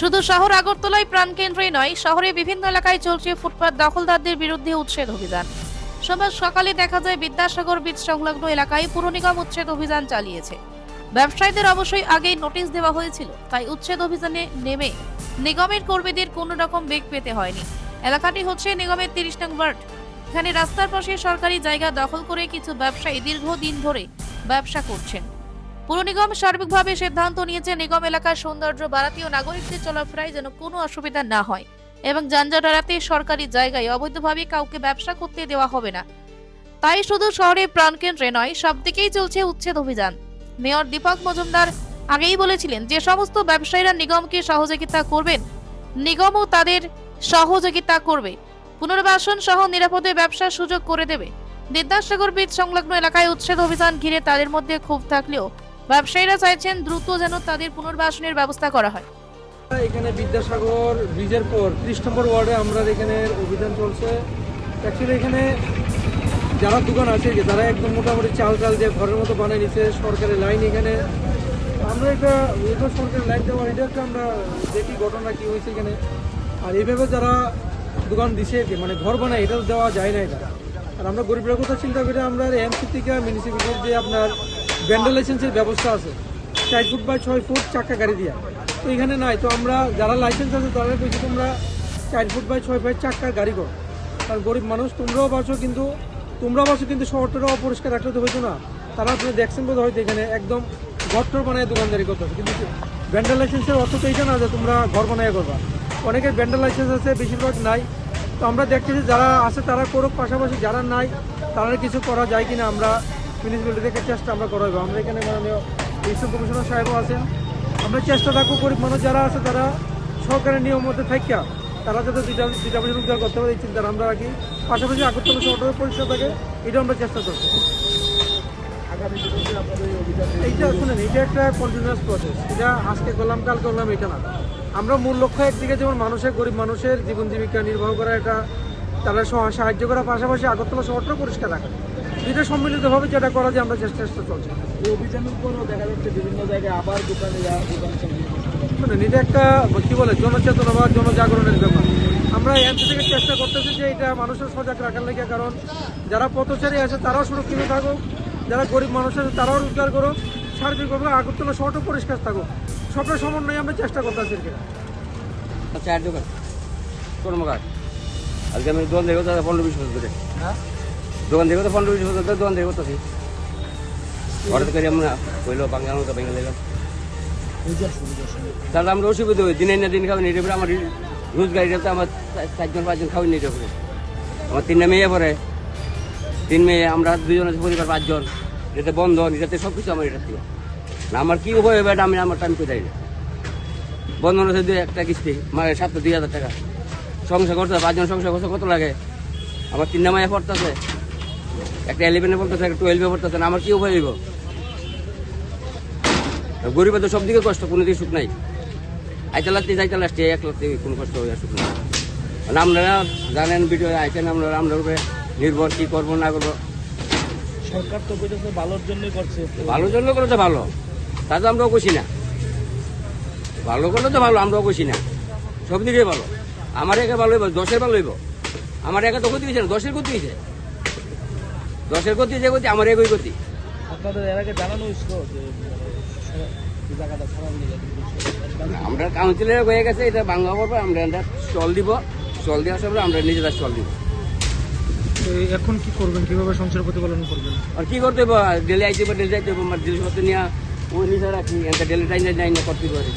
শুধু শহর আগরতলায় প্রাণকেন্দ্রে নয়, শহরে বিভিন্ন এলাকায় চলছে ফুটপাত দখলদারদের বিরুদ্ধে উচ্ছেদ অভিযান। সোমবার সকালে দেখা যায় বিদ্যাসাগর বীজ সংলগ্ন এলাকায় পুর নিগম উচ্ছেদ অভিযান চালিয়েছে। ব্যবসায়ীদের অবশ্যই আগেই নোটিশ দেওয়া হয়েছিল, তাই উচ্ছেদ অভিযানে নেমে নিগমের কর্মীদের কোনো রকম বেগ পেতে হয়নি। এলাকাটি হচ্ছে নিগমের তিরিশ নং ওয়ার্ড। এখানে রাস্তার পাশে সরকারি জায়গা দখল করে কিছু ব্যবসায়ী দীর্ঘদিন ধরে ব্যবসা করছেন। পুর নিগম সার্বিকভাবে সিদ্ধান্ত নিয়েছে, নিগম এলাকার সৌন্দর্য বাড়াতে ও নাগরিকদের চলাফেরায় যেন কোনো অসুবিধা না হয় এবং যানজট এড়াতে সরকারি জায়গায় অবৈধভাবে কাউকে ব্যবসা করতে দেওয়া হবে না। তাই শুধু শহরে প্রাণকেন্দ্রে নয়, সব দিকেই চলছে উচ্ছেদ অভিযান। মেয়র দীপক মজুমদার আগেই বলেছিলেন, যে সমস্ত ব্যবসায়ীরা নিগমকে সহযোগিতা করবেন, নিগমও তাদের সহযোগিতা করবে। পুনর্বাসন সহ নিরাপদে ব্যবসার সুযোগ করে দেবে। বিদ্যাসাগর বীজ সংলগ্ন এলাকায় উচ্ছেদ অভিযান ঘিরে তাদের মধ্যে ক্ষোভ থাকলেও ব্যবসায়ীরা চাইছেন দ্রুত যেন তাদের পুনর্বাসনের ব্যবস্থা করা হয়। এখানে বিদ্যাসাগর ব্রিজের পর, ত্রিশ নম্বর ওয়ার্ডে আমরা এখানে অভিযান চলছে। অ্যাকচুয়ালি এখানে যারা দোকান আছে যে তারা একদম মোটামুটি চাল চাল দিয়ে ঘরের মতো বানিয়ে নিচ্ছে, সরকারের লাইন এখানে। আমরা এটা এটা সরকারি লাইন দেওয়া এটা একটা আমরা দেখি ঘটনা কি হয়েছে এখানে। আর এইভাবে যারা দোকান দিছে মানে ঘর বানায় এটা তো দেওয়া যায় না এটা। আর আমরা গরিবের কথা চিন্তা করে, আমরা এমসি থেকে মিউনিসিপ্যালিটির যে আপনার ব্যান্ডেল লাইসেন্সের ব্যবস্থা আছে। চার ফুট বাই ছয় ফুট চাকা গাড়ি দিয়া। তো এখানে নাই তো আমরা যারা লাইসেন্স আছে তারা কইছি তোমরা চার ফুট বাই ছয় ফুট চাকা গাড়ি করো। কারণ গরিব মানুষ, তোমরাও বাঁচো কিন্তু তোমরা বাঁচো কিন্তু শহরটারও অপরিষ্কার রাখলে তো হইতো না। তারা আপনি দেখছেন বোধ হয়তো এখানে একদম ঘরটর বানায় দোকানদারি করতেছে। কিন্তু ব্যান্ডেল লাইসেন্সের অর্থ তো এইটা না যে তোমরা ঘর বানায় করবা। অনেকের ব্যান্ডেল লাইসেন্স আছে, বেশিরভাগ নাই। তো আমরা দেখতেছি যারা আছে তারা করুক, পাশাপাশি যারা নাই তারা কিছু করা যায় কিনা আমরা মিউনিসিপ্যালিটি থেকে চেষ্টা আমরা করাবো। আমরা এখানে মাননীয় ইস্যু কমিশনার সাহেবও আছেন। আমরা চেষ্টা থাকব গরিব মানুষ যারা আছে তারা সরকারের নিয়ম মধ্যে থাকিয়া তারা যাতে দুইটা দুইটা পয়সা রোজগার করতে পারে এই চিন্তা আমরা রাখি। পাশাপাশি আগরতলা শহরটার পরিষ্কার থাকে এটা আমরা চেষ্টা করছি এইটা শুনেন এটা একটা কন্টিনিউয়াস প্রসেস এটা আজকে করলাম কাল করলাম এটা না। আমরা মূল লক্ষ্য একদিকে যেমন মানুষের গরিব মানুষের জীবন জীবিকা নির্বাহ করা এটা তারা সাহায্য করার পাশাপাশি আগরতলা শহরটা পরিষ্কার রাখা। দুইটা সম্মিলিতভাবে যেটা করা যায় আমরা চেষ্টা চেষ্টা চলছে। এই অভিযানের পরও দেখা যাচ্ছে বিভিন্ন জায়গায় আবার দোকানে যাওয়া দোকান এটা একটা কি বলে জনচেতনা বা জনজাগরণের ব্যাপার। আমরা এনসি থেকে চেষ্টা করতেছি যে এটা মানুষের সজাগ রাখার লেগে কারণ যারা পথচারী আছে তারাও সুরক্ষিত থাকুক। যারা গরিব মানুষ আছে তারাও রোজগার করুক। সার্বিকভাবে আগরতলা শহরটা পরিষ্কার থাকুক। সবটা সমন্বয়ে আমরা চেষ্টা করতেছি চায়ের দোকান। কর্মকার আজকে আমি দোকান দেখে পনেরো বিশ বছর ধরে। হ্যাঁ? দোকান দেখে তো পনেরো বিশ বছর দোকান দেখে করতেছি। হঠাৎ করে আমরা কইলো, বাংলা মতো ভেঙে দিলাম তাহলে আমরা অসুবিধা হই দিনের না দিন খাবেন এটা আমার রোজগার এটা তো আমার চারজন পাঁচজন খাবেন এটা পরে আমার তিনটা মেয়ে পরে তিন মেয়ে, আমরা দুজন আছে, পরিবার পাঁচজন। এটাতে বন্ধন, এটাতে সব কিছু আমার এটা না, আমার কি উপায় হবে এটা আমি আমার টাইম কোথায় না। বন্ধন আছে দুই একটা কিস্তি মানে সাতটা দুই হাজার টাকা। সংসার করতে পাঁচজন সংসার করতে কত লাগে? আমার তিনটা মায়ে পড়তেছে। একটা ইলেভেনে পড়তেছে একটা টুয়েলভে পড়তেছে না আমার কি উপায় হইব? গরিবের তো সব দিকে কষ্ট কোনো দিকে সুখ নাই। আইতে লাগতে যাইতে লাগতে এক লাগতে কোনো কষ্ট হয়ে সুখ নাই। আপনারা জানেন ভিডিও আইতেন আপনারা আমরা উপরে নির্ভর কি করব না করব। সরকার তো বলতেছে ভালোর জন্যই করছে। ভালোর জন্য করলে তো ভালো তা তো আমরাও কষি না। ভালো করলে তো ভালো আমরাও কষি না। সব দিকে ভালো। আমার একে ভালো হইব দশের ভালো হইব। আমার একে তো ক্ষতি হয়েছে না দশের ক্ষতি হয়েছে দশের গতি যে গতি আমার একই ক্ষতি আপনাদের এর আগে জানানো মানে, আমরা কাউন্সিলরে হয়ে গেছে এটা বাংলা পড়ব আমরা এটা স্টল দিব। স্টল দেওয়ার সময় আমরা নিজেরা স্টল দিব। এখন কি করবেন? কীভাবে সংসার প্রতিপালন করবেন? আর কি করতে হবে? ডেলি আইতে হবে ডেলি যাইতে হবে আমার জিনিসপত্র নিয়ে ওই নিজে রাখি একটা ডেলি টাইম যাই না করতে পারে।